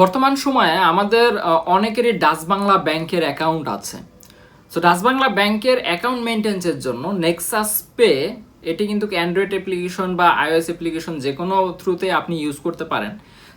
বর্তমান সময়ে আমাদের অনেকেরই ডাচ বাংলা ব্যাংকের অ্যাকাউন্ট আছে। সো ডাচ বাংলা ব্যাংকের অ্যাকাউন্ট মেনটেন্সের জন্য নেক্সাস পে এটি কিন্তু অ্যান্ড্রয়েড অ্যাপ্লিকেশন বা আইওএস অ্যাপ্লিকেশন যে কোনো থ্রুতে আপনি ইউজ করতে পারেন।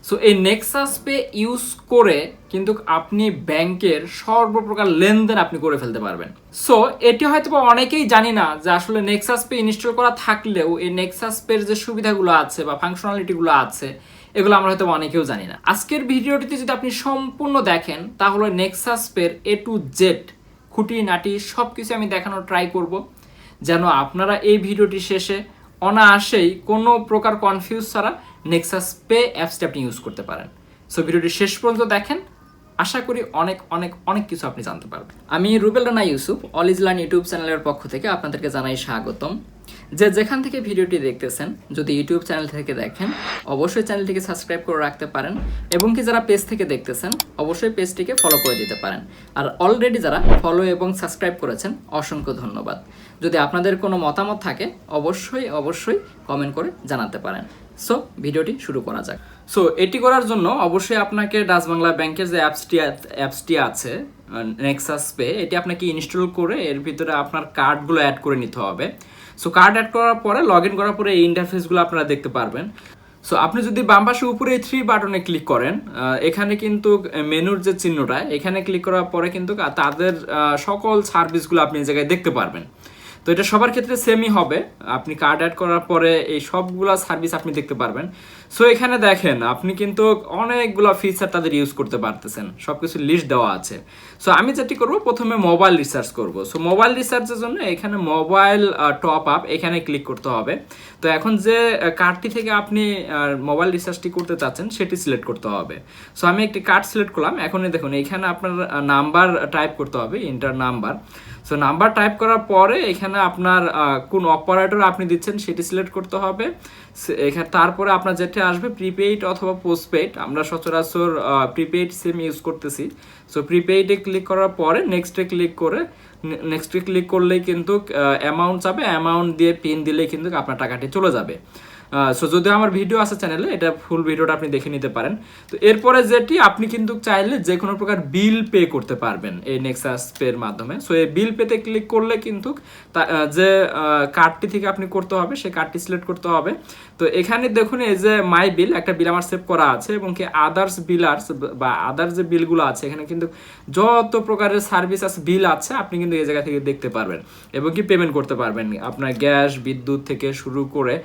সো এই নেক্সাস পে ইউজ করে কিন্তু আপনি ব্যাংকের সর্বপ্রকার লেনদেন আপনি করে ফেলতে পারবেন। সো এটি হয়তো অনেকেই জানি না যে আসলে নেক্সাস পে ইনস্টল করা থাকলেও এই নেক্সাস পের যে সুবিধাগুলো আছে বা ফাংশনালিটিগুলো আছে এগুলো আমরা হয়তো অনেকেও জানি না। আজকের ভিডিওটিতে যদি আপনি সম্পূর্ণ দেখেন, তাহলে নেক্সাস পের এ টু জেড খুঁটি নাটি সব কিছু আমি দেখানোর ট্রাই করব, যেন আপনারা এই ভিডিওটি শেষে অনায়াসেই কোনো প্রকার কনফিউজ ছাড়া নেক্সাস পে অ্যাপসটি আপনি ইউজ করতে পারেন। সো ভিডিওটি শেষ পর্যন্ত দেখেন। আশা করি অনেক অনেক অনেক কিছু আপনি জানতে পারবেন। আমি রুবেল রানা ইউসুফ অল ইজলান ইউটিউব চ্যানেলের পক্ষ থেকে আপনাদেরকে জানাই স্বাগতম। যে যেখান থেকে ভিডিওটি দেখতেছেন, যদি ইউটিউব চ্যানেল থেকে দেখেন, অবশ্যই চ্যানেলটিকে সাবস্ক্রাইব করে রাখতে পারেন এবং কি যারা পেজ থেকে দেখতেছেন, অবশ্যই পেজটিকে ফলো করে দিতে পারেন। আর অলরেডি যারা ফলো এবং সাবস্ক্রাইব করেছেন, অসংখ্য ধন্যবাদ। যদি আপনাদের কোনো মতামত থাকে, অবশ্যই অবশ্যই কমেন্ট করে জানাতে পারেন। সো ভিডিওটি শুরু করা যাক। সো এটি করার জন্য অবশ্যই আপনাকে ডাচ বাংলা ব্যাংকের যে অ্যাপসটি অ্যাপসটি আছে নেক্সাস পে এটি আপনাকে ইনস্টল করে এর ভিতরে আপনার কার্ডগুলো অ্যাড করে নিতে হবে। সো কার্ড অ্যাড করার পরে লগ ইন করার পরে এই ইন্টারফেসগুলো আপনারা দেখতে পারবেন। সো আপনি যদি বাম পাশে উপরে থ্রি বাটনে ক্লিক করেন এখানে কিন্তু মেনুর যে চিহ্নটা, এখানে ক্লিক করার পরে কিন্তু তাদের সকল সার্ভিসগুলো আপনি এই জায়গায় দেখতে পারবেন। তো এটা সবার ক্ষেত্রে সেমই হবে। আপনি কার্ড অ্যাড করার পরে এই সবগুলা সার্ভিস আপনি দেখতে পারবেন। সো এখানে দেখেন, আপনি কিন্তু অনেকগুলো ফিচার তাদের ইউজ করতে পারতেছেন। সব কিছু লিস্ট দেওয়া আছে। সো আমি যেটি করব, প্রথমে মোবাইল রিসার্চ করব। সো মোবাইল রিসার্চের জন্য এখানে মোবাইল টপ আপ এখানে ক্লিক করতে হবে। তো এখন যে কার্ডটি থেকে আপনি মোবাইল রিসার্চটি করতে চাচ্ছেন, সেটি সিলেক্ট করতে হবে। সো আমি একটি কার্ড সিলেক্ট করলাম। এখনই দেখুন, এখানে আপনার নাম্বার টাইপ করতে হবে enter number so number type করার পরে এখানে আপনার কোন অপারেটর আপনি দিচ্ছেন সেটি সিলেক্ট করতে হবে। এখানে তারপরে আপনার যেটা আসবে প্রিপেইড অথবা পোস্টপেইড আমরা সচরাচর প্রিপেইড সিম ইউজ করতেছি। সো প্রিপেইডে ক্লিক করার পরে নেক্সটে ক্লিক করে নেক্সটে ক্লিক করলেই কিন্তু অ্যামাউন্ট যাবে। অ্যামাউন্ট দিয়ে পিন দিলেই কিন্তু আপনার টাকাটি চলে যাবে। সো যদিও আমার ভিডিও আছে চ্যানেলে এটা ফুল ভিডিওটা আপনি দেখে নিতে পারেন। তো এরপরে যেটি, আপনি কিন্তু চাইলে যে কোনো প্রকার বিল পে করতে পারবেন এই নেক্সাস পের মাধ্যমে। সো এই বিল পেতে ক্লিক করলে কিন্তু যে কার্ডটি থেকে আপনি করতে হবে, সেই কার্ডটি সিলেক্ট করতে হবে। তো এখানে দেখুন এই যে মাই বিল একটা বিল আমার সেভ করা আছে এবং কি আদার্স বিলার্স বা আদার্স যে বিলগুলো আছে, এখানে কিন্তু যত প্রকারের সার্ভিস আছে বিল আছে, আপনি কিন্তু এই জায়গা থেকে দেখতে পারবেন এবং কি পেমেন্ট করতে পারবেন। আপনার গ্যাস বিদ্যুৎ থেকে শুরু করে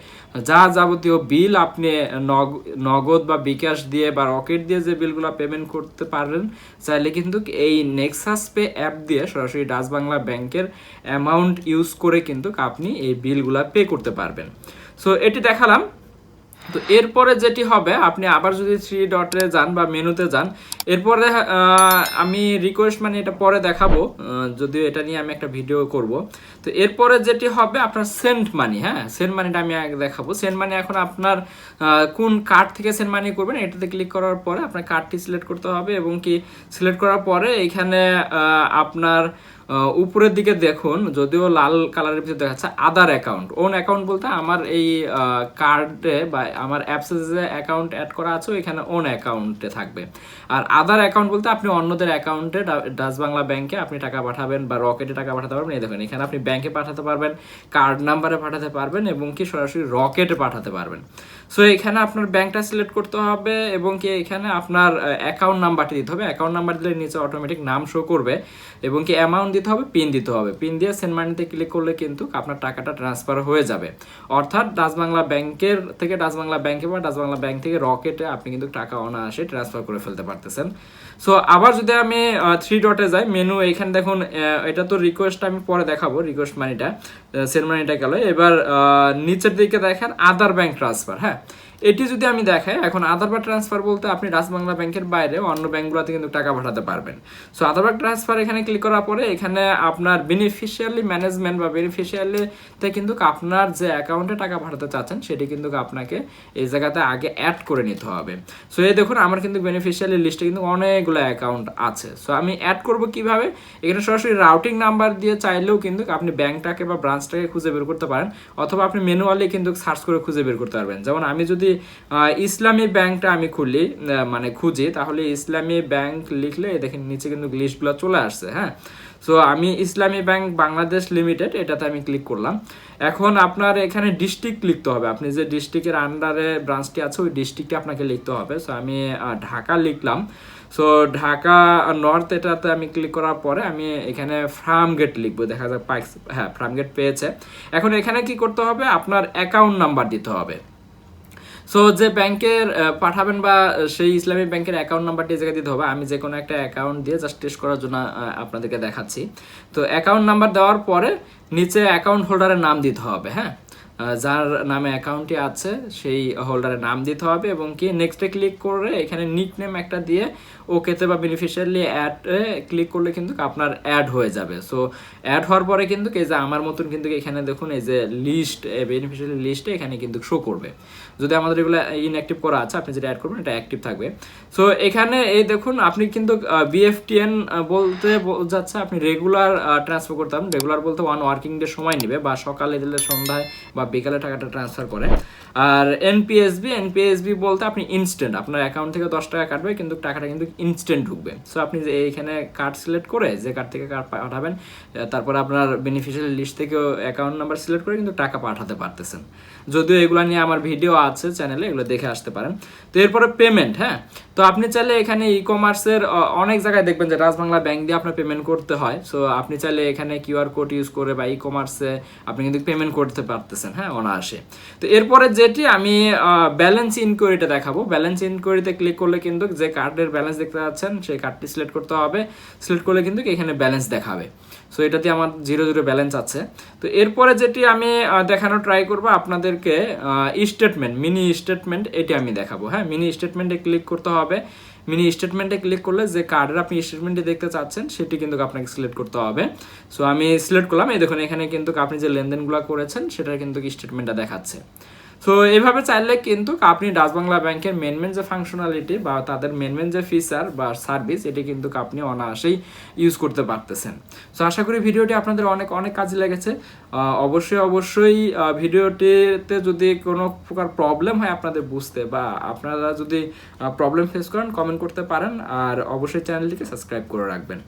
যা যাবতীয় বিল আপনি নগ- নগদ বা বিকাশ দিয়ে বা রকেট দিয়ে যে বিলগুলো পেমেন্ট করতে পারেন, চাইলে কিন্তু এই নেক্সাস পে অ্যাপ দিয়ে সরাসরি ডাচ বাংলা ব্যাংকের অ্যামাউন্ট ইউজ করে কিন্তু আপনি এই বিলগুলো পে করতে পারবেন। সো এটি দেখালাম। তো এরপরে যেটি হবে, আপনি আবার যদি থ্রি ডটে যান বা মেনুতে যান, এরপরে আমি রিকোয়েস্ট মানে এটা পরে দেখাবো যদিও এটা নিয়ে আমি একটা ভিডিও করব। তো এরপরে যেটি হবে আপনার সেন্ট মানি হ্যাঁ? সেন্ট মানিটা আমি আগে দেখাবো। সেন্ট মানি এখন আপনার কোন কার্ড থেকে সেন্ট মানি করবেন, এটাতে ক্লিক করার পরে আপনার কার্ডটি সিলেক্ট করতে হবে এবং কি সিলেক্ট করার পরে এখানে আপনার উপরের দিকে দেখুন, যদিও লাল কালারের ভিতরে দেখাচ্ছে আদার অ্যাকাউন্ট ওন অ্যাকাউন্ট বলতে আমার এই কার্ডে বা আমার অ্যাপসে যে অ্যাকাউন্ট অ্যাড করা আছে এখানে ওন অ্যাকাউন্টে থাকবে। আর আদার অ্যাকাউন্ট বলতে আপনি অন্যদের অ্যাকাউন্টে ডাচ বাংলা ব্যাংকে আপনি টাকা পাঠাবেন বা রকেটে টাকা পাঠাতে পারবেন, এই দেখুন, এখানে আপনি ব্যাংকে পাঠাতে পারবেন কার্ড নাম্বারে পাঠাতে পারবেন এবং কি সরাসরি রকেটে পাঠাতে পারবেন। সো এখানে আপনার ব্যাংকটা সিলেক্ট করতে হবে এবং কি এখানে আপনার অ্যাকাউন্ট নাম্বারটি দিতে হবে। অ্যাকাউন্ট নাম্বার দিলে নিচে অটোমেটিক নাম শো করবে এবং কি অ্যামাউন্ট দিতে হবে পিন দিতে হবে। পিন দিয়ে সেন্ড মানিতে ক্লিক করলে কিন্তু আপনার টাকাটা ট্রান্সফার হয়ে যাবে। অর্থাৎ ডাচ বাংলা ব্যাংকের থেকে ডাচ বাংলা ব্যাংকে বা ডাচ বাংলা ব্যাংক থেকে রকেটে আপনি কিন্তু টাকা অনায়াসে ট্রান্সফার করে ফেলতে পারতেছেন। সো আবার যদি আমি থ্রি ডটে যাই মেনু এখানে দেখুন এটা তো রিকোয়েস্ট আমি পরে দেখাবো রিকোয়েস্ট মানিটা সেন্ড মানিটা গেল। এবার নিচের দিকে দেখেন আদার ব্যাংক ট্রান্সফার হ্যাঁ? এটি যদি আমি দেখাই, এখন আধার কার্ড ট্রান্সফার বলতে আপনি ডাচ বাংলা ব্যাংকের বাইরে অন্য ব্যাংকগুলোতে কিন্তু টাকা পাঠাতে পারবেন। সো আধার কার্ড ট্রান্সফার এখানে ক্লিক করার পরে এখানে আপনার বেনিফিশিয়ালি ম্যানেজমেন্ট বা বেনিফিশিয়ালিতে কিন্তু আপনার যে অ্যাকাউন্টে টাকা পাঠাতে চাচ্ছেন, সেটি কিন্তু আপনাকে এই জায়গাতে আগে অ্যাড করে নিতে হবে। সো এই দেখুন, আমার কিন্তু বেনিফিশিয়ালি লিস্টে কিন্তু অনেকগুলো অ্যাকাউন্ট আছে। সো আমি অ্যাড করব কীভাবে? এখানে সরাসরি রাউটিং নাম্বার দিয়ে চাইলেও কিন্তু আপনি ব্যাংকটাকে বা ব্রাঞ্চটাকে খুঁজে বের করতে পারেন, অথবা আপনি ম্যানুয়ালি কিন্তু সার্চ করে খুঁজে বের করতে পারবেন। যেমন আমি যদি ইসলামী ব্যাংকটা আমি খুলি মানে খুঁজি, তাহলে ইসলামী ব্যাংক লিখলে দেখেন নিচে কিন্তু লিস্টগুলো চলে আসছে হ্যাঁ? সো আমি ইসলামী ব্যাংক বাংলাদেশ লিমিটেড, এটাতে আমি ক্লিক করলাম। এখন আপনার এখানে ডিস্ট্রিক্ট লিখতে হবে। আপনি যে ডিস্ট্রিক্টের আন্ডারে ব্রাঞ্চটি আছে, ওই ডিস্ট্রিক্টে আপনাকে লিখতে হবে। সো আমি ঢাকা লিখলাম। সো ঢাকা নর্থ এটাতে আমি ক্লিক করার পরে আমি এখানে ফার্ম গেট লিখব। দেখা যাক পাইক্স হ্যাঁ ফার্ম গেট পেয়েছে। এখন এখানে কি করতে হবে? আপনার অ্যাকাউন্ট নাম্বার দিতে হবে। সো যে ব্যাংকের পাঠাবেন বা সেই ইসলামিক ব্যাংকের অ্যাকাউন্ট নাম্বার দিয়ে জায়গায় দিতে হবে। আমি যে কোনো একটা অ্যাকাউন্ট দিয়ে জাস্ট টেস্ট করার জন্য আপনাদেরকে দেখাচ্ছি। তো অ্যাকাউন্ট নাম্বার দেওয়ার পরে নিচে অ্যাকাউন্ট হোল্ডারের নাম দিতে হবে হ্যাঁ? যার নামে অ্যাকাউন্টটি আছে, সেই হোল্ডারের নাম দিতে হবে এবং কি নেক্সটে ক্লিক করে এখানে নিক নেম একটা দিয়ে ওকেতে বা বেনিফিশিয়ারি অ্যাড ক্লিক করলে কিন্তু আপনার অ্যাড হয়ে যাবে। সো অ্যাড হওয়ার পরে কিন্তু এই যে আমার মতন কিন্তু এখানে দেখুন এই যে লিস্ট বেনিফিশিয়ারি লিস্টে এখানে কিন্তু শো করবে। যদি আমাদের এগুলো ইনঅ্যাক্টিভ করা আছে, আপনি যেটা অ্যাড করবেন এটা অ্যাক্টিভ থাকবে। সো এখানে এই দেখুন আপনি কিন্তু বিএফটিএন বলতে যাচ্ছে আপনি রেগুলার ট্রান্সফার করতে পারেন রেগুলার বলতে ওয়ান ওয়ার্কিং ডে সময় নেবে বা সকালে দিলে সন্ধ্যায় বা বিকালে টাকাটা ট্রান্সফার করে। আর এনপিএসবি এনপিএসবি বলতে আপনি ইনস্ট্যান্ট আপনার অ্যাকাউন্ট থেকে দশ টাকা কাটবে, কিন্তু টাকাটা কিন্তু ইনস্ট্যান্ট ঢুকবে। সো আপনি যে এইখানে কার্ড সিলেক্ট করে যে কার্ড থেকে কার্ড পাঠাবেন তারপরে আপনার বেনিফিশিয়ারি লিস্ট থেকে অ্যাকাউন্ট নাম্বার সিলেক্ট করে কিন্তু টাকা পাঠাতে পারতেছেন। যদিও এগুলো নিয়ে আমার ভিডিও আছে চ্যানেলে এগুলো দেখে আসতে পারেন। তো এরপরে পেমেন্ট হ্যাঁ? তো আপনি চাইলে এখানে ই কমার্সের অনেক জায়গায় দেখবেন যে রাজবাংলা ব্যাংক দিয়ে আপনার পেমেন্ট করতে হয়। সো আপনি চাইলে এখানে কিউআর কোড ইউজ করে বা ই কমার্সে আপনি কিন্তু পেমেন্ট করতে পারতেছেন। হ্যাঁ অনায়াসে। তো এরপরে যেটি আমি ব্যালেন্স ইনকোয়ারিটা দেখাবো। ব্যালেন্স ইনকোয়ারিতে ক্লিক করলে কিন্তু যে কার্ডের ব্যালেন্স দেখতে পাচ্ছেন, সেই কার্ডটি সিলেক্ট করতে হবে। সিলেক্ট করলে কিন্তু এখানে ব্যালেন্স দেখাবে। সো এটাতে আমার জিরো জিরো ব্যালেন্স আছে। তো এরপরে যেটি আমি দেখানো ট্রাই করব আপনাদেরকে স্টেটমেন্ট মিনি স্টেটমেন্ট এটি আমি দেখাবো। হ্যাঁ মিনি স্টেটমেন্টে ক্লিক করতে হবে। মিনি স্টেটমেন্টে ক্লিক করলে যে কার্ডের আপনি স্টেটমেন্টে দেখতে চাচ্ছেন, সেটি কিন্তু আপনাকে সিলেক্ট করতে হবে। সো আমি সিলেক্ট করলাম। এই দেখুন, এখানে কিন্তু আপনি যে লেনদেনগুলো করেছেন, সেটার কিন্তু স্টেটমেন্টটা দেখাচ্ছে। সো এইভাবে চাইলে কিন্তু আপনি ডাচ বাংলা ব্যাংকের মেন মেন যে ফাংশনালিটি বা তাদের মেন মেন যে ফিচার বা সার্ভিস এটি কিন্তু আপনি অনায়াসেই ইউজ করতে পারতেছেন। সো আশা করি ভিডিওটি আপনাদের অনেক অনেক কাজে লেগেছে। অবশ্যই অবশ্যই ভিডিওটিতে যদি কোনো প্রকার প্রবলেম হয় আপনাদের বুঝতে বা আপনারা যদি প্রবলেম ফেস করেন কমেন্ট করতে পারেন। আর অবশ্যই চ্যানেলটিকে সাবস্ক্রাইব করে রাখবেন।